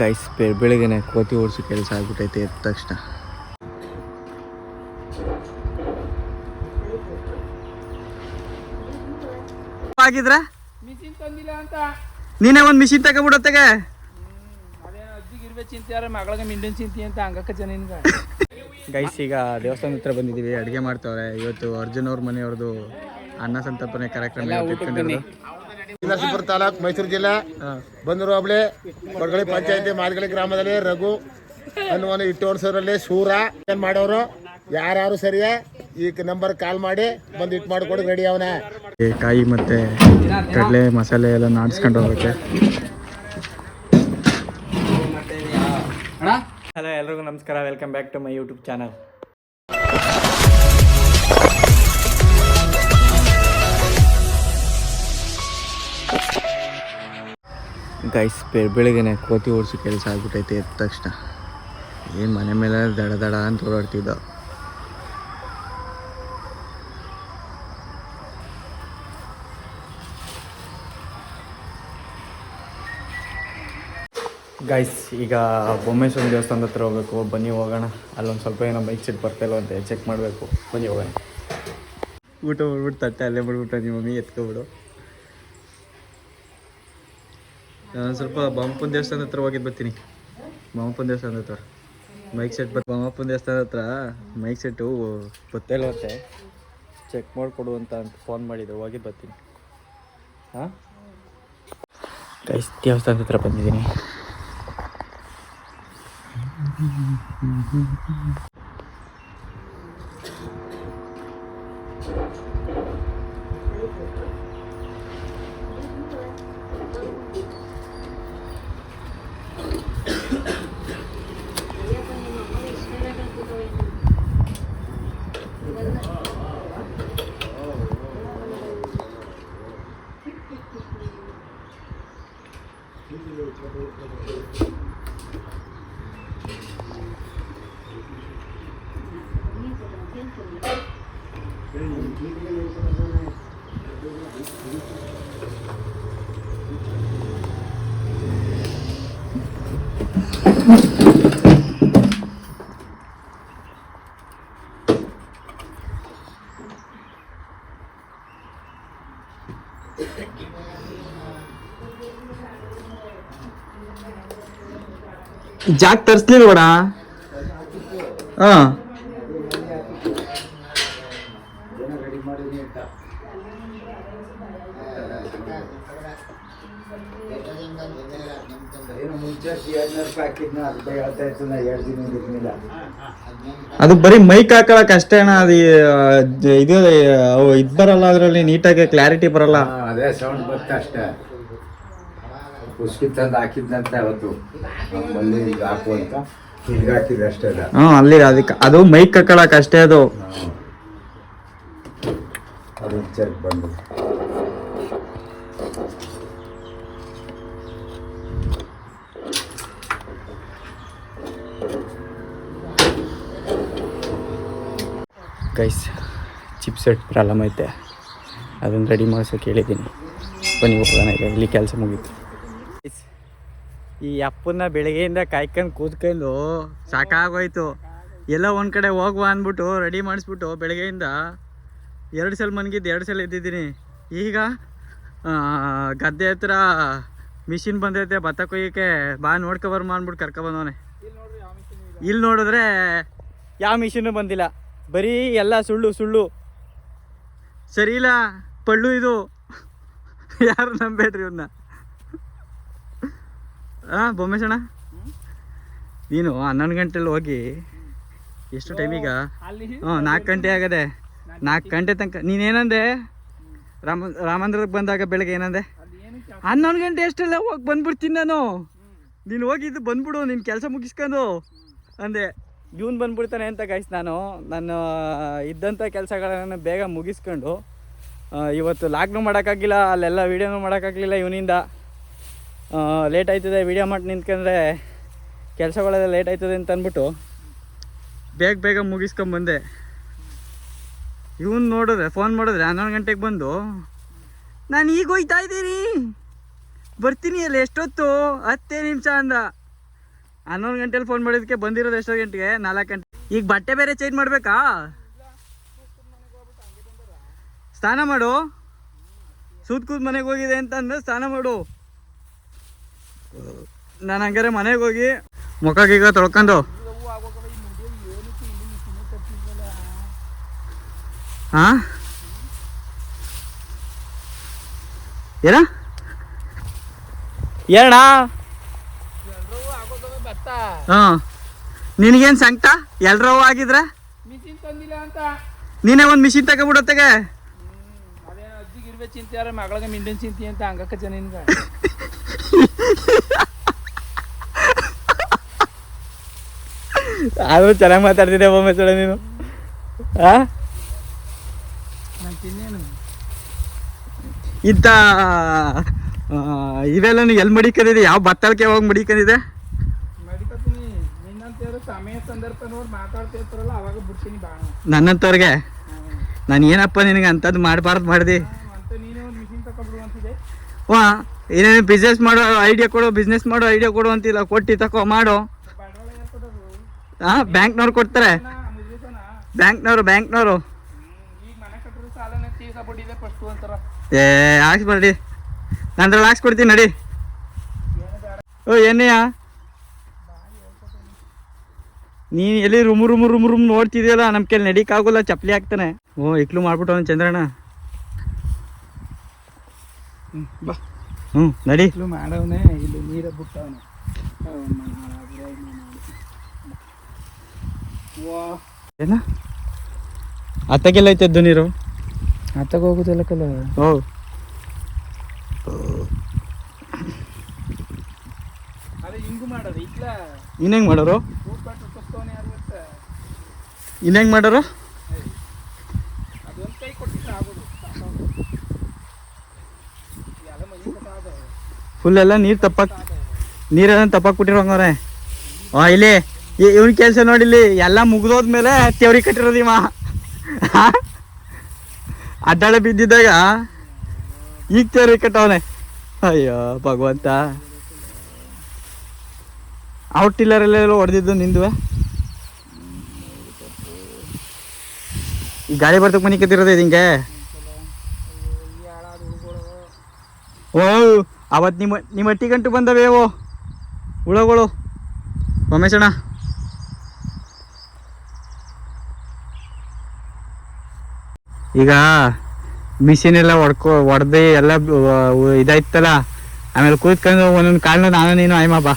Guys ಬೆಳಿಗ್ಗೆ ಕೋತಿ ಓಡಿಸಿ ಕೆಲಸ ಆಗ್ಬಿಟ್ಟೈತೆ ಎದ್ದ ತಕ್ಷಣ. ಆಗಿದ್ರ ಮಿಷಿನ್ ತಂದಿಲ್ಲ ಅಂತ. ನೀನೇ ಒಂದ್ ಮಿಷಿನ್ ತಗೊಬಿಡತ್ತೆಗೆ ಗೈಸ್ ಈಗ ದೇವಸ್ಥಾನ ಹತ್ರ ಬಂದಿದ್ದೀವಿ ಅಡುಗೆ ಮಾಡ್ತಾವ್ರೆ. ಇವತ್ತು ಅರ್ಜುನ್ ಅವ್ರ ಮನೆಯವ್ರದ್ದು ಅನ್ನ ಸಂತರ್ಪಣೆ ಕಾರ್ಯಕ್ರಮ. ನರಸೀಪುರ ತಾಲೂಕು ಮೈಸೂರು ಜಿಲ್ಲಾ ಬಂದರು ಹೋಬಳಿ ಕೊಡಗಳಿ ಪಂಚಾಯತಿ ಮಾದಗಳಿ ಗ್ರಾಮದಲ್ಲಿ ರಘು ಅನ್ನುವನು ಇಟ್ಟು ವರ್ಷರಲ್ಲಿ ಸೂರ ಏನ್ ಮಾಡೋರು? ಯಾರು ಸರಿಯಾ? ಈ ನಂಬರ್ ಕಾಲ್ ಮಾಡಿ ಬಂದು ಇಟ್ ಮಾಡಿಕೊಡಿ ರೆಡಿ ಅವನ. ಕಾಯಿ ಮತ್ತೆ ಕಡಲೆ ಮಸಾಲೆ ಎಲ್ಲ ನಾಡಿಸ್ಕೊಂಡು ಹೋಗುತ್ತೆ ಹಲೋ ಎಲ್ರಿಗೂ ನಮಸ್ಕಾರ welcome back to my YouTube channel guys ಬೆಳಗ್ಗೆನೆ ಕೋತಿ ಓಡಿಸಿ ಕೆಲಸ ಆಗ್ಬಿಟ್ಟೈತೆ ಎದ್ದ ತಕ್ಷಣ. ಏನು ಮನೆ ಮೇಲೆ ದಡ ದಡ ಅಂತ ಓಡಾಡ್ತಿದ್ದ. ಗೈಸ್ ಈಗ ಬೊಮ್ಮೇಶ್ವರ ದೇವಸ್ಥಾನದ ಹತ್ರ ಹೋಗ್ಬೇಕು. ಬನ್ನಿ ಹೋಗೋಣ. ಅಲ್ಲೊಂದು ಸ್ವಲ್ಪ ಏನೋ ಬೈಕ್ ಸೀಟ್ ಬರ್ತಾಯಿಲ್ಲ ಅಂತ ಚೆಕ್ ಮಾಡಬೇಕು. ಬನ್ನಿ ಹೋಗೋಣ. ಊಟ ಮಾಡ್ಬಿಟ್ಟು ತಟ್ಟೆ ಅಲ್ಲೇ ಬಿಡ್ಬಿಟ್ಟು ನಿಮ್ಮ ಮಮ್ಮಿ ಎತ್ಕೊಬಿಡು. ನಾನು ಸ್ವಲ್ಪ ಬಾಮಪ್ಪನ ದೇವಸ್ಥಾನದ ಹತ್ರ ಹೋಗಿದ್ದು ಬರ್ತೀನಿ. ಬಾಮಪ್ಪನ ದೇವಸ್ಥಾನದ ಹತ್ರ. ಮೈಕ್ ಸೆಟ್ ಬರ್ ಬಾಮಪ್ಪನ ದೇವಸ್ಥಾನದ ಹತ್ರ ಮೈಕ್ ಸೆಟ್ಟು ಗೊತ್ತಿಲ್ವಂತೆ ಚೆಕ್ ಮಾಡಿಕೊಡು ಅಂತ ಅಂತ ಫೋನ್ ಮಾಡಿದ್ರು ಹೋಗಿ ಬರ್ತೀನಿ. ಹಾಂ? ಗೈಸ್ ದೇವಸ್ಥಾನದ ಹತ್ರ ಬಂದಿದ್ದೀನಿ. Thank you. ಜಾಕ್ ತರಿಸ್ಲಿಲ್ವಡ ಹಾಂ ಅದು ಬರೀ ಮೈಕ್ ಹಾಕೊಳಕ್ ಅಷ್ಟೇ ಅಣ್ಣ ಅದು ಇದು ಇದು ಬರಲ್ಲ ಅದರಲ್ಲಿ ನೀಟಾಗಿ ಕ್ಲಾರಿಟಿ ಬರಲ್ಲ. ಅದೇ ಸೌಂಡ್ ಬರುತ್ತೆ ಅಷ್ಟೇ. ಪುಷ್ಟಿ ತಂದು ಹಾಕಿದ್ದಂತ ಅವತ್ತು. ನಮ್ಮಲ್ಲಿ ಈಗ ಹಾಕು ಅಂತ. ಈಗ ಹಾಕಿದ್ರೆ ಅಷ್ಟೇ ಹ್ಞೂ ಅಲ್ಲಿ ಅದಕ್ಕೆ ಅದು ಮೈಕ್ ಹಾಕೊಳಕ್ ಅಷ್ಟೇ ಅದು. ಅದು ಚೆಕ್ ಬಂದು. ಗೈಸ್ ಚಿಪ್ಸೆಟ್ ಪ್ರಾಬ್ಲಮ್ ಐತೆ. ಅದನ್ನು ರೆಡಿ ಮಾಡ್ಸೋಕೆ ಹೇಳಿದ್ದೀನಿ ಬನ್ನಿ ಹೋಗೋಣ ಈಗ. ಇಲ್ಲಿ ಕೆಲಸ ಮುಗೀತು. ಈ ಅಪ್ಪನ್ನ ಬೆಳಗ್ಗೆಯಿಂದ ಕಾಯ್ಕೊಂಡು ಕೂತ್ಕೊಂಡು ಸಾಕಾಗೋಯ್ತು. ಎಲ್ಲ ಒಂದು ಕಡೆ ಹೋಗುವ ಅಂದ್ಬಿಟ್ಟು ರೆಡಿ ಮಾಡಿಸ್ಬಿಟ್ಟು ಬೆಳಗ್ಗೆಯಿಂದ ಎರಡು ಸಲ ಮನಗಿದ್ದು ಎರಡು ಸಲ ಇದ್ದಿದ್ದೀನಿ ಈಗ ಗದ್ದೆ ಹತ್ರ ಮಿಷಿನ್ ಬಂದೈತೆ ಭತ್ತ ಕೊಯ್ಯೋಕ್ಕೆ. ಬಾ ನೋಡ್ಕೊಬರ್ಮ ಅಂದ್ಬಿಟ್ಟು ಕರ್ಕೊಬಂದವನೆ ಇಲ್ಲಿ ನೋಡಿದ್ರೆ ಯಾವ ಮಿಷಿನು ಬಂದಿಲ್ಲ. ಬರೀ ಎಲ್ಲ ಸುಳ್ಳು ಸುಳ್ಳು. ಸರಿ ಇಲ್ಲ ಪಳ್ಳು ಇದು. ಯಾರು ನಂಬೇಡ್ರಿ ಇವನ್ನ ಹಾಂ ಬೊಮ್ಮೇಶಣ್ಣ? ನೀನು ಹನ್ನೊಂದು ಗಂಟೆಲಿ ಹೋಗಿ ಎಷ್ಟು ಟೈಮ್ ಈಗ? ಹ್ಞೂ ನಾಲ್ಕು ಗಂಟೆ ಆಗದೆ. ನಾಲ್ಕು ಗಂಟೆ ತನಕ. ನೀನೇನಂದೆ ರಾಮ ರಾಮಂದ್ರಕ್ಕೆ ಬಂದಾಗ ಬೆಳಗ್ಗೆ ಏನಂದೆ? ಹನ್ನೊಂದು ಗಂಟೆ ಅಷ್ಟೆಲ್ಲ ಹೋಗಿ ಬಂದ್ಬಿಡ್ತೀನಿ ನಾನು. ನೀನು ಹೋಗಿದ್ದು ಬಂದ್ಬಿಡು ನಿನ್ನ ಕೆಲಸ ಮುಗಿಸ್ಕೊಂಡು. ಅಂದೆ. ಇವನು ಬಂದ್ಬಿಡ್ತಾನೆ ಅಂತ ಗೈಸ್ ನಾನು ನಾನು ಇದ್ದಂಥ ಕೆಲಸಗಳನ್ನು ಬೇಗ ಮುಗಿಸ್ಕೊಂಡು ಇವತ್ತು ಲಾಗ್ನು ಮಾಡೋಕ್ಕಾಗಿಲ್ಲ, ಅಲ್ಲೆಲ್ಲ ವೀಡಿಯೋನು ಮಾಡೋಕ್ಕಾಗಲಿಲ್ಲ ಇವನಿಂದ. ಲೇಟ್ ಆಯ್ತದೆ ವೀಡಿಯೋ ಮಾಡಿ ನಿಂತ್ಕೊಂಡ್ರೆ ಕೆಲಸಗಳೆಲ್ಲ ಲೇಟ್ ಆಯ್ತದೆ ಅಂತ ಅಂದ್ಬಿಟ್ಟು ಬೇಗ ಬೇಗ ಮುಗಿಸ್ಕೊಂಬಂದೆ ಇವನು ನೋಡಿದ್ರೆ ಫೋನ್ ಮಾಡಿದ್ರೆ ಹನ್ನೊಂದು ಗಂಟೆಗೆ ಬಂದು, ನಾನು ಈಗ ಹೋಯ್ತಾ ಇದ್ದೀನಿ. ಬರ್ತೀನಿ ಅಲ್ಲಿ ಎಷ್ಟೊತ್ತು? ಹತ್ತೇ ನಿಮಿಷ ಅಂದ. ಹನ್ನೊಂದು ಗಂಟೆಲಿ ಫೋನ್ ಮಾಡಿದಕ್ಕೆ ಬಂದಿರೋದು ಎಷ್ಟೋ ಗಂಟೆಗೆ? ನಾಲ್ಕು ಗಂಟೆ. ಈಗ ಬಟ್ಟೆ ಬೇರೆ ಚೇಂಜ್ ಮಾಡಬೇಕಾ? ಸ್ನಾನ ಮಾಡು. ಕೂತ್ ಮನೆಗೆ ಹೋಗಿದೆ ಅಂತ ಅಂದ್ರೆ ಸ್ನಾನ ಮಾಡು. ನಾನು ಹಂಗಾರೆ ಮನೆಗೆ ಹೋಗಿ ಮುಖ ಗೀಗ ತೊಳ್ಕೊಂಡು. ಹಾ? ಏನ? ಏನ ಆಗೋದವೆ ಭತ್ತ ಹಾ. ನಿನಗೇನು ಸಂಕಟ? ಎಲ್ರೂ ಆಗಿದ್ರ? ಮಿಷಿನ್ ತಂದಿಲ್ಲ ಅಂತ. ನೀನೇ ಒಂದ್ ಮಿಷಿನ್ ತಗೊಬಿಡತ್ತೆಗೆ ಅದೇನೋ ಅಜ್ಜಿಗೆ ಇರ್ಬೇಕು ಚಿಂತೆ ಮಗಳಿಗೆ ಮಿಂಡಿನ ಚಿಂತೆ ಅಂತ ಹಂಗಕ್ಕ ಜನ ನಿನ್ಗೆ. ಆದ್ರೂ ಚೆನ್ನಾಗಿ ಮಾತಾಡ್ತಿದ್ದೆ ನೀನು. ಆ? ನಾನು ತಿನ್ನೇನು. ಇಂಥ ಆ, ಇವೆಲ್ಲ ಎಲ್ಲಿ ಮಡಿಕೊಂಡಿದೆ ಯಾವ ಬತ್ತಳಿಕೆ ಹೋಗಿ ಮಡಿಕೊಂಡಿದೆ ನನ್ನಂತವ್ರಿಗೆ? ನಾನು ಏನಪ್ಪ ನಿನಗೆ ಅಂಥದ್ದು ಮಾಡಬಾರ್ದು ಮಾಡಿದೆ? ವಾ ಏನೇನು ಬಿಸ್ನೆಸ್ ಮಾಡೋ ಐಡಿಯಾ ಕೊಡು ಬಿಸ್ನೆಸ್ ಮಾಡೋ ಐಡಿಯಾ ಕೊಡು ಅಂತಿಲ್ಲ ಕೊಟ್ಟು ತಕೋ ಮಾಡೋ. ಹಾಂ ಬ್ಯಾಂಕ್ನವ್ರು ಕೊಡ್ತಾರೆ. ಬ್ಯಾಂಕ್ನವರು ಬ್ಯಾಂಕ್ನವರು. ಏ ಹಾಕ್ಸ್ಬೇಡಿ ನಂದ್ರಲ್ಲಿ ಹಾಕ್ಸ್ಕೊಡ್ತೀನಿ ನಡಿ. ಓ ಏನೆಯಾ ನೀನು ಎಲ್ಲಿ ರುಮು ರುಮು ರುಮು ರುಮ್ ನೋಡ್ತಿದ್ಯಲ್ಲ ನಮ್ಮ ಕೈಲಿ ನಡೀಕಾಗೋಲ್ಲ ಚಪ್ಪಲಿ ಹಾಕ್ತಾನೆ. ಓ ಇಕ್ಲು ಮಾಡ್ಬಿಟ್ಟು ಅವ್ನು ಚಂದ್ರಣ್ಣ ಬಾ. ಹ್ಞೂ ನಡಿ. ಇಲ್ಲೂ ಮಾಡವನೆ ಇಲ್ಲಿ ನೀರ ಬಿಟ್ಟವನೆ. ಏನ? ಅತ್ತಗೆಲ್ಲ ಐತದ್ದು ನೀರು? ಅತ್ತಗ ಹೋಗುದಿಲ್ಲ ಕಲ. ಓ. ಅದೇ ಹಿಂಗು ಮಾಡೋದು ಹೆಂಗೆ ಮಾಡೋರು ಹೋಗ್ಬಿಟ್ಟು ಕಸ್ತವನೆ ಯಾರು ಗೊತ್ತ ಇನ್ನು ಹೆಂಗೆ ಮಾಡೋರು ಅದೊಂದು ಕೈ ಕೊಟ್ಟಿದ್ರೆ ಆಗೋದು ಸಾಕಾಗೋದು. ಎಲ್ಲ ಮನೆ ಹೆಂಗೆ ಮಾಡೋರು ಫುಲ್ ಎಲ್ಲ ನೀರು ತಪ್ಪಾಕ್ ನೀರೆಲ್ಲ ತಪ್ಪಾಕ್ಬಿಟ್ಟಿರೋ ಹಂಗವ್ರೆ ಆ, ಇಲ್ಲಿ ಇವನ್ ಕೆಲಸ ನೋಡಿಲ್ಲಿ ಎಲ್ಲ ಮುಗ್ದೋದ್ಮೇಲೆ ತೆವ್ರಿ ಕಟ್ಟಿರೋದು ಇವ. ಅಡ್ಡಾಳೆ ಬಿದ್ದಿದ್ದಾಗ ಈಗ ತೆವ್ರಿ ಕಟ್ಟವನೆ. ಅಯ್ಯೋ, ಭಗವಂತ. ಔಟ್ ಟಿಲ್ಲರಲ್ಲೆಲ್ಲ ಹೊಡೆದಿದ್ದು ನಿಂದುವೆ. ಈ ಗಾಳಿ ಬರ್ತಕ್ಕೆ ಮನೆ ಕತ್ತಿರೋದು ಹಿಂಗೆ? ಓ ಅವತ್ ನಿಮ್ಮ ನಿಮ್ಮ ಹಟ್ಟಿ ಗಂಟು ಬಂದವೇ ಓ. ಹುಳಗಳು. ರಮೇಶಣ್ಣ ಈಗ ಮಿಷಿನ್ ಎಲ್ಲ ಹೊಡ್ಕೊ ಹೊಡೆದು ಎಲ್ಲ ಇದಾಯ್ತಲ್ಲ? ಆಮೇಲೆ ಕೂತ್ಕೊಂಡು ಒಂದೊಂದು ಕಾಲ್ನ ನಾನು ನೀನು ಆಯ್ಮಪ್ಪ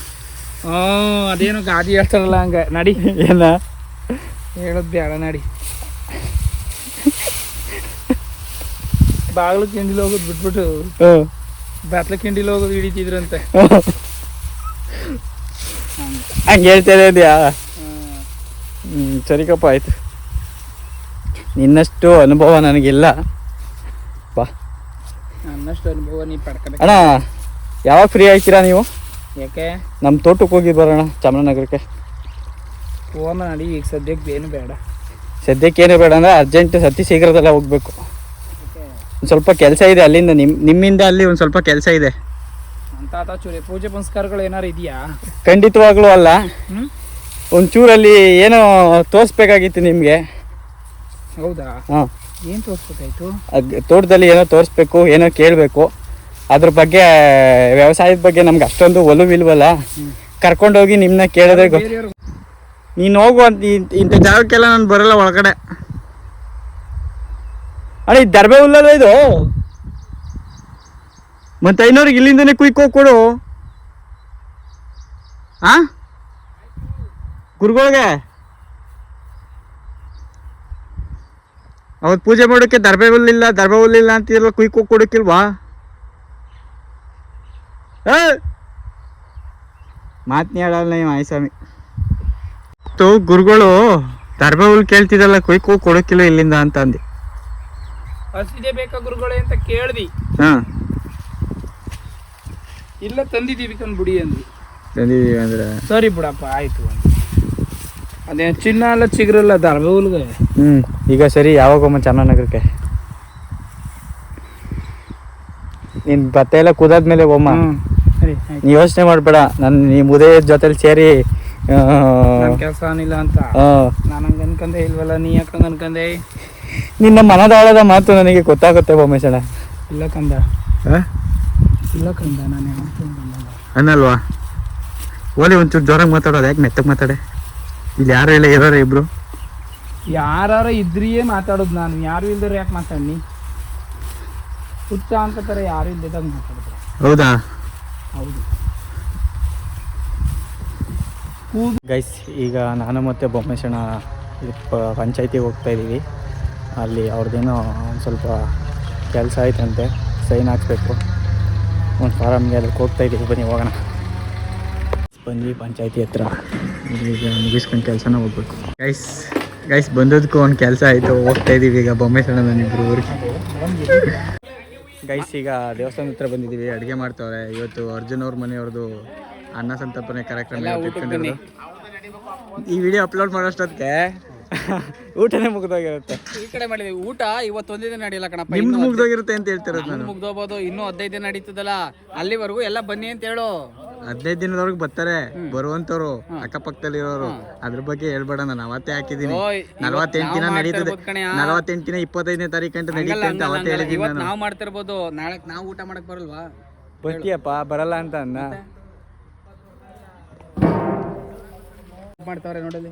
ಹ್ಞೂ ಅದೇನು ಗಾದಿ ಹೇಳ್ತಾರಲ್ಲ ಹಂಗೆ. ನಡಿ. ಏನ? ಹೇಳೋದು ಬೇಡ ನಡಿ. ಬಾಗಿಲು ಕಿಂಡಿಲಿ ಹೋಗೋದು ಬಿಟ್ಬಿಟ್ಟು. ಬಾತ್ಲ ಕಿಂಡಿಲಿ ಹೋಗೋದು ಹಿಡಿತಿದ್ರಂತೆ. ಹಂಗೆ ಹೇಳ್ತಾರೆ ಇದೆಯಾ. ಹ್ಞೂ ಸರಿಕಪ್ಪ ಆಯ್ತು. ನಿನ್ನಷ್ಟು ಅನುಭವ ನನಗಿಲ್ಲ. ಬಾ. ನನ್ನಷ್ಟು ಅನುಭವ ನೀ ಪಡ್ಕೋಬೇಕು. ಅಣ್ಣ ಯಾವಾಗ ಫ್ರೀ ಆಯ್ತೀರಾ ನೀವು? ಯಾಕೆ? ನಮ್ಮ ತೋಟಕ್ಕೆ ಹೋಗಿ ಬರೋಣ ಚಾಮರಾಜನಗರಕ್ಕೆ. ಹೋಗೋಣ ನಡಿ ಈಗ ಸದ್ಯಕ್ಕೆ ಏನು ಬೇಡ. ಸದ್ಯಕ್ಕೆ ಏನು ಬೇಡ ಅಂದ್ರೆ ಅರ್ಜೆಂಟ್ ಸತಿ ಶೀಘ್ರದಲ್ಲೇ ಹೋಗ್ಬೇಕು. ಒಂದು ಸ್ವಲ್ಪ ಕೆಲಸ ಇದೆ ಅಲ್ಲಿಂದ ನಿಮ್ಮ ನಿಮ್ಮಿಂದ ಅಲ್ಲಿ ಒಂದು ಸ್ವಲ್ಪ ಕೆಲಸ ಇದೆ. ಚೂರಿ ಪೂಜೆ ಪುನಸ್ಕಾರಗಳು ಏನಾರು ಇದೆಯಾ? ಖಂಡಿತವಾಗ್ಲೂ ಅಲ್ಲ. ಒಂಚೂರಲ್ಲಿ ಏನೋ ತೋರಿಸ್ಬೇಕಾಗಿತ್ತು ನಿಮಗೆ. ಹೌದಾ? ಹಾಂ. ಏನು ತೋರಿಸ್ಬೇಕಾಯ್ತು? ತೋಟದಲ್ಲಿ ಏನೋ ತೋರಿಸ್ಬೇಕು ಏನೋ ಕೇಳಬೇಕು. ಅದ್ರ ಬಗ್ಗೆ ವ್ಯವಸಾಯದ ಬಗ್ಗೆ ನಮ್ಗೆ ಅಷ್ಟೊಂದು ಒಲವಿಲ್ವಲ್ಲ ಕರ್ಕೊಂಡೋಗಿ ನಿಮ್ಮನ್ನ ಕೇಳಿದ್ರೆ ನೀನು ಹೋಗು ಅಂತ ಇಂಥ- ಜಾಗಕ್ಕೆಲ್ಲ ನಾನು ಬರಲ್ಲ ಒಳಗಡೆ. ಅಣ್ಣ ಇದು ದರ್ಬೆ ಹುಲ್ಲಲ್ಲ ಇದು? ಮತ್ತೆ ಐನೂರಿಗೆ ಇಲ್ಲಿಂದನೇ ಕುಯ್ಕೋ ಕೊಡು. ಆ? ಗುರುಗಳಿಗೆ? ಅವತ್ತು ಪೂಜೆ ಮಾಡೋಕ್ಕೆ ದರ್ಬೆ ಹುಲ್ಲಿಲ್ಲ ದರ್ಬೆ ಹುಲ್ಲಿಲ್ಲ ಅಂತಿರಲ್ಲ ಕುಯ್ಕೋ ಕೊಡಕ್ಕಿಲ್ವಾ? ಏ ಮಾತನೇ ಹೇಳಲ್ಲ ನೀವು ಆಯ್ಸ್ವಾಮಿ ತು ಗುರುಗಳು ದರ್ಬೆ ಕೇಳ್ತಿದಲ್ಲ ಕೊಯ್ಕು ಕೊಡಕಿಲ್ಲ ಇಲ್ಲಿಂದ ಅಂತ ಅಂದೆ. ಹಸಿದೆ ಬೇಕಾ ಗುರುಗಳೇ ಅಂತ ಕೇಳ್ದಿ. ಹಾ. ಇಲ್ಲ ತಂದಿದ್ದೀವಿ ಕಂದ್ ಬಿಡಿ ಅಂದ್ವಿ. ತಂದಿದೀವಿ ಅಂದ್ರೆ? ಸರಿ ಬಿಡಪ್ಪ ಆಯ್ತು ಅಂದ್ವಿ. ಅದೇ ಚಿನ್ನ ಅಲ್ಲ ಚಿಗುರಲ್ಲ ಹುಲ್ಗೆ ಹ್ಞೂ ಈಗ ಸರಿ ಯಾವಾಗ ಹೋಮ ಚಾಮರಾಜನಗರಕ್ಕೆ? ನೀನು ಭತ್ತ ಎಲ್ಲ ಕುದಾದ್ಮೇಲೆ ಒಮ್ಮ. ಹ್ಮ್. ಸರಿ ಆಯ್ತು. ನೀ ಯೋಚನೆ ಮಾಡ್ಬೇಡ ನಾನು ನೀ ಮುದೇ ಜೊತೆಲಿ ಸೇರಿ ಕೆಲಸ ಏನಿಲ್ಲ ಅಂತ. ಆ, ನಾನು ಹಂಗ ಅನ್ಕಂದೆ ಇಲ್ವಲ್ಲ ನೀ ಯಾಕಂಗೆ ಅನ್ಕಂದೆ ನಿನ್ನ ಮನದಾಳದ ಮಾತು ನನಗೆ ಗೊತ್ತಾಗುತ್ತೆ ಬೊಮ್ಮೇಶಣ್ಣ ಇಲ್ಲ ಕಂದ? ಇಲ್ಲ ಕಂದ ನಾನು. ಅನ್ನಲ್ವಾ ಓಲಿ ಒಂಚೂರು ಜೋರಾಗಿ ಮಾತಾಡೋದು ಯಾಕೆ ಮೆತ್ತಗೆ ಮಾತಾಡೆ? ಇಲ್ಲಿ ಯಾರು ಇಲ್ಲ ಇರೋರು ಇಬ್ರು? ಯಾರು ಇದ್ರಿಯೇ ಮಾತಾಡೋದು ನಾನು ಯಾರು ಇಲ್ದ್ರೆ ಯಾಕೆ ಮಾತಾಡ್ನಿ? ಹುಚ್ಚ ಅಂತ ಯಾರು ಇಲ್ದಿದ್ದಾಗ ಮಾತಾಡಿದ್ರೆ. ಹೌದಾ? ಹೌದು. ಗೈಸ್ ಈಗ ನಾನು ಮತ್ತು ಬೊಮ್ಮೇಶಣ್ಣ ಪಂಚಾಯತಿಗೆ ಹೋಗ್ತಾ ಇದ್ದೀವಿ. ಅಲ್ಲಿ ಅವ್ರದ್ದೇನೋ ಒಂದು ಸ್ವಲ್ಪ ಕೆಲಸ ಆಯ್ತಂತೆ ಸೈನ್ ಹಾಕ್ಸ್ಬೇಕು. ಒಂದು ಫಾರಮ್ಗೆ ಅದಕ್ಕೆ ಹೋಗ್ತಾ ಇದ್ದೀವಿ. ಬನ್ನಿ, ಹೋಗೋಣ. ಬಂದ್ವಿ ಪಂಚಾಯತಿ ಹತ್ರ. ಈಗ ಮುಗಿಸ್ಕೊಂಡು ಕೆಲಸನ ಹೋಗ್ಬೇಕು. ಗೈಸ್ ಗೈಸ್ ಬಂದದಕ್ಕೂ ಒಂದು ಕೆಲಸ ಆಯಿತು. ಹೋಗ್ತಾ ಇದ್ದೀವಿ ಈಗ ಬೊಮ್ಮೇಶಣ್ಣ ನಾನಿಬ್ರು ಊರಿಗೆ. ಗೈಸ್ ಈಗ ದೇವಸ್ಥಾನದ ಹತ್ರ ಬಂದಿದ್ದೀವಿ. ಅಡುಗೆ ಮಾಡ್ತವ್ರೆ. ಇವತ್ತು ಅರ್ಜುನ್ ಅವ್ರ ಮನೆಯವ್ರದ್ದು ಅನ್ನ ಸಂತರ್ಪಣೆ ಕಾರ್ಯಕ್ರಮ ಇಟ್ಕೊಂಡಿರೋದು. ಈ ವಿಡಿಯೋ ಅಪ್ಲೋಡ್ ಮಾಡೋಷ್ಟೊತ್ತಿಗೆ ಊಟನೇ ಮುಗ್ದೋಗಿರುತ್ತೆ. ಈ ಕಡೆ ಮಾಡಿದ್ವಿ ಊಟ ಇವತ್ತು ಒಂದೇ ದಿನ ನಡಿಯಲ್ಲ ಕಣಪ್ಪ. ನಿಮ್ದು ಮುಗ್ದೋಗಿರುತ್ತೆ ಅಂತ ಹೇಳ್ತಿರೋದು ನಾನು. ಮುಗ್ದೋಗ್ಬೋದು. ಇನ್ನೂ ಹದಿನೈದು ದಿನ ನಡೀತದಲ್ಲ. ಅಲ್ಲಿವರೆಗೂ ಎಲ್ಲ ಬನ್ನಿ ಅಂತ ಹೇಳು. ಹದಿನೈದು ದಿನದವರೆಗೂ ಬರ್ತಾರೆ. ಬರುವಂತವ್ರು ಅಕ್ಕಪಕ್ಕದಲ್ಲಿ ಇರೋರು ಅದ್ರ ಬಗ್ಗೆ ಹೇಳ್ಬೇಡ ನಾನು ಅವತ್ತೇ ಹಾಕಿದೀನಿ ನಲವತ್ತೆಂಟು ದಿನ ನಡೀತದೆ. ನಲವತ್ತೆಂಟು ದಿನ ಇಪ್ಪತ್ತೈದನೇ ತಾರೀಕು ಅಂತ ನಡೀತೆ ಅಂತ ಅವತ್ತೇ ಹೇಳಿದ್ದೀನಿ ನಾವು ಮಾಡ್ತಿರ್ಬೋದು. ನಾಳೆ ನಾವು ಊಟ ಮಾಡಕ್ ಬರಲ್ವಾ? ಬರ್ತೀಯಪ್ಪ ಬರಲ್ಲ ಅಂತ ಅನ್ನ. ಮಾಡ್ತಾವ್ರೆ ನೋಡಲಿ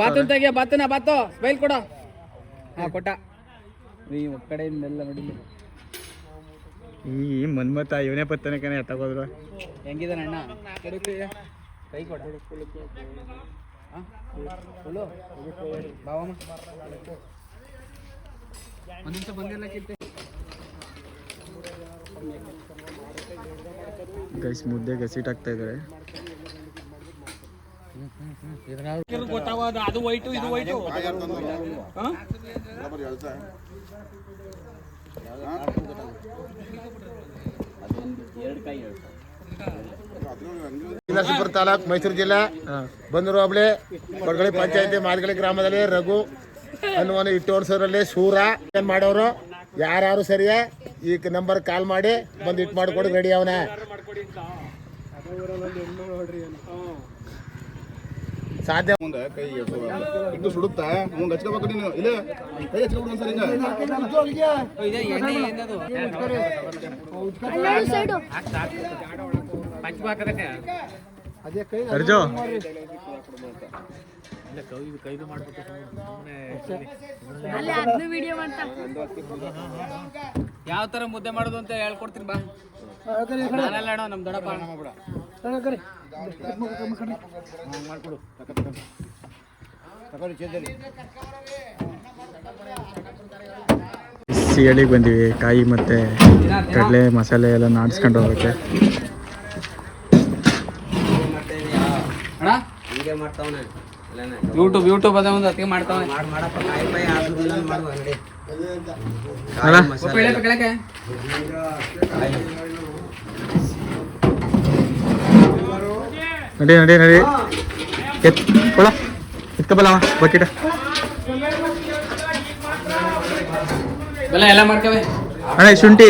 ಬಾತು ತೆಗಿಯ ಬಾತನ ಬಾತು ಸ್ಮೈಲ್ ಕೊಡ. ಹಾ ಕೊಟ್ಟ. ಈ ಕಡೆಯಿಂದೆಲ್ಲ ನೋಡಿಲ್ಲ. ಈ ಮನ್ಮತ ಇವನೇ ಪತ್ತನೆ ಕಣ ತಗೋದ್ರು. ಹೆಂಗಿದಾನೆ ಅಣ್ಣ? ಕೈ ಕೊಡ? ಬಾವಮ್ಮ ಒಂದು ನಿಮಿಷ ಬಂದಿಲ್ಲ ಕಿತ್ತೆ ಗೈಸ್ ಮುದ್ದೆ ಗಸಿಟ್ ಹಾಕ್ತಾ ಇದಾರೆ ಅದು ಇದು ಮೈಸೂರು ಜಿಲ್ಲಾ, ಬಂದರು ಒಬ್ಳೆ ಕೊಡಗಳಿ ಪಂಚಾಯತಿ ಮಾದಗಳಿ ಗ್ರಾಮದಲ್ಲಿ ರಘು ಅನ್ನುವನು ಇಟ್ಟು ಹೊಡ್ಸೋದ್ರಲ್ಲಿ ಶೂರ. ಏನ್ ಮಾಡೋರು? ಯಾರು ಸರಿಯಾ? ಈ ನಂಬರ್ ಕಾಲ್ ಮಾಡಿ ಬಂದು ಇಟ್ಟು ಮಾಡಿಕೊಡಿ ರೆಡಿ ಅವನ. ಸಾಧ್ಯ ಮುಂದೆ ಕೈ ಇಟ್ಟು ಸುಡುತ್ತಾ? ಮುಂದೆ ಹಚ್ಕೋಬೇಕು ನೀನು. ಇಲ್ಲ ಕೈ ಹಚ್ಕೊಬಿಡು ಒಂದ್ಸರಿ ಹಿಂಗ. ಅರ್ಜು. ಯಾವ ತರ ಮುದ್ದೆ ಮಾಡೋದು ಅಂತ ಹೇಳ್ಕೊಡ್ತೀನಿ ಬಾ. ನಾನೆಲ್ಲ ನಮ್ ದೊಡ್ಡಪ್ಪ ಸಿಗಡಿಗೆ ಬಂದಿವಿ ಕಾಯಿ ಮತ್ತೆ ಕಡಲೆ ಮಸಾಲೆ ಎಲ್ಲ ನಾಡಿಸ್ಕೊಂಡು ಹೋಗುತ್ತೆ ಅಣ್ಣ ಯೂಟ್ಯೂಬ್ ಯೂಟ್ಯೂಬ್ ಅದ ಒಂದು ಅತ್ತಿಗೆ ಮಾಡ್ತಾವೆ ಅಲ್ಲ ಕೆಳಕ್ಕೆ ಕೆಳಕ್ಕೆ ನಡಿ ನಡಿ ನಡಿ. ಎತ್ ಕೊಡ. ಎತ್ಕೊಬಲ್ಲ ಬಕೆಟ್. ಎಲ್ಲ ಎಲ್ಲ ಮಾಡ್ಕವೆ. ಅಣ್ಣ ಶುಂಠಿ.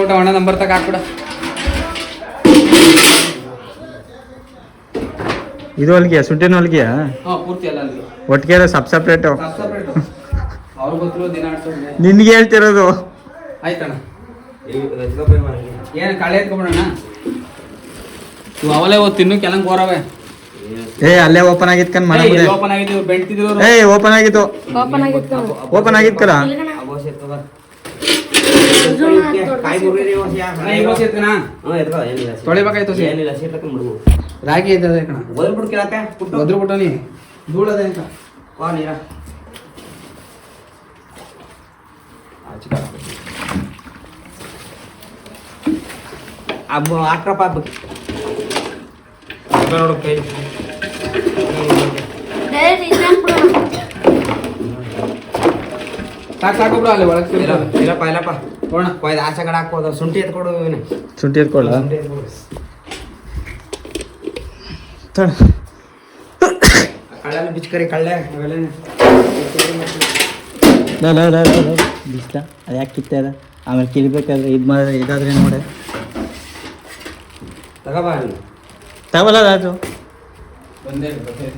ಊಟ ಅಣ್ಣ ನಂಬರ್ ತಗ ಹಾಕ್ಬಿಡ. ಇದು ಹೊಲ್ಗಿಯ ಶುಂಠಿನ ಹೊಲ್ಗಿಯ ಹಾ ಪೂರ್ತಿ ಎಲ್ಲ ಅಲ್ಲಿ ಒಟ್ಟಿಗೆ ಸಬ್ ಸಪ್ರೇಟ್. ನಿನ್ಗೆ ಹೇಳ್ತಿರೋದು. ಆಯ್ತಣ್ಣ. ಏನು ಕಳೆ ಎತ್ಕೊಂಬಿಡಣ್ಣ ಇವು ಅವಲೇ ಓದ್ ತಿನ್ನು ಕೆಲಂಗ್ ಹೋರವೆ. ಏ ಅಲ್ಲೇ ಓಪನ್ ಆಗಿತ್ಕಂದ್ ಮನೆ ಮುಂದೆ. ಓಪನ್ ಆಗಿದ್ದು ಬೆಂಡ್ತಿದ್ರು ಏ ಓಪನ್ ಆಗಿತ್ತು. ಓಪನ್ ಆಗಿತ್ತು. ಓಪನ್ ತೊಳಿಬೇಕಾಯ್ತು ರಾಗಿ ಇದ್ದದೆ ಕಣ. ಒದ್ರ ಬಿಟ್ಟು ನೀ. ಧೂಳದೆ ಅಂತ. ನೋಡು ಕೈ. ಡೈರೆಕ್ಟ್ ಇದನ್ನ ಬಿಡೋಣ ಸಾಕು ಸಾಕು ಬಿಡು ಅಲ್ಲಿ ಒಳಗೆ ಇಲ್ಲಪ್ಪ ಇಲ್ಲಪ್ಪ. ಕೊಡೋಣ. ಕೊಯ್ದು ಆಚೆ ಕಡೆ ಹಾಕ್ಬೋದು. ಶುಂಠಿ ಎತ್ಕೊಡು ಇವನು. ಶುಂಠಿ ಎತ್ಕೊಳ್ಳ ಶುಂಠಿ ಎತ್ಕೊಡು. ಕಳ್ಳೆಲ್ಲ ಬಿಚ್ಕರಿ ಕಳ್ಳೆ. ಅವೆಲ್ಲ ಬಿಸ್ಲ ಅದು ಯಾಕೆ ಕಿತ್ತೆ ಅದ? ಆಮೇಲೆ ಕಿಲ್ಬೇಕಾದ್ರೆ ಇದು ಮಾಡಿದ್ರೆ ಇದಾದ್ರೆ ನೋಡೆ. ತಗೊಲ್ಲ ಅದು ಒಂದೇ ಒಂದೇ.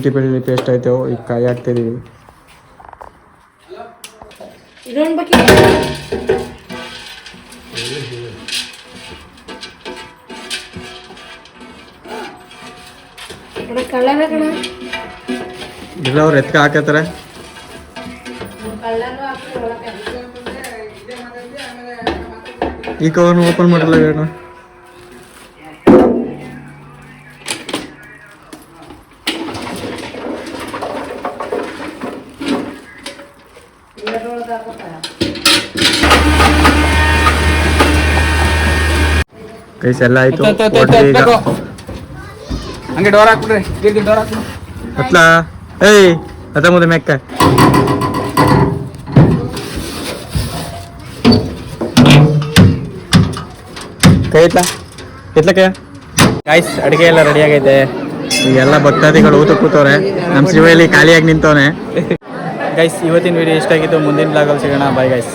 ಶುಂಠಿ ಬೆಳ್ಳುಳ್ಳಿ ಪೇಸ್ಟ್ ಆಯ್ತು ಈಗ ಕಾಯಿ ಹಾಕ್ತಿದ್ದೀವಿ ಇಲ್ಲ ಅವ್ರು ಎತ್ಕ ಹಾಕತ್ತಾರೆ ಈ ಕವರ್ನ ಓಪನ್ ಮಾಡಲ್ಲ ಹೇಳ ಕೈಸ್ ಎಲ್ಲ ಆಯ್ತು. ಹಂಗೆ. ಡೋರ್ ಹಾಕ್ಬಿಡ್ರಿ. ಗಿರ್ಗಿ ಡೋರ್ ಹಾಕ್ಬಿಡು. ಹತ್ಲ. ಏಯ್ ಅದ ಮುದ ಮೆಕ್ಕ ಕೈ ಎತ್ಲ ಎತ್ಲ ಕೈ ಗಾಯ್ಸ್ ಅಡಿಗೆ ಎಲ್ಲ ರೆಡಿ ಆಗೈತೆ. ಈಗೆಲ್ಲ ಭಕ್ತಾದಿಗಳು ಊತ ಕೂತವ್ರೆ. ನಮ್ಮ ಶಿವಲ್ಲಿ ಖಾಲಿಯಾಗಿ ನಿಂತವನೆ. ಗೈಸ್ ಇವತ್ತಿನ ವಿಡಿಯೋ ಇಷ್ಟ ಆಗಿತ್ತು ಮುಂದಿನ ಬ್ಲಾಗಲ್ಲಿ ಸಿಗೋಣ. Bye guys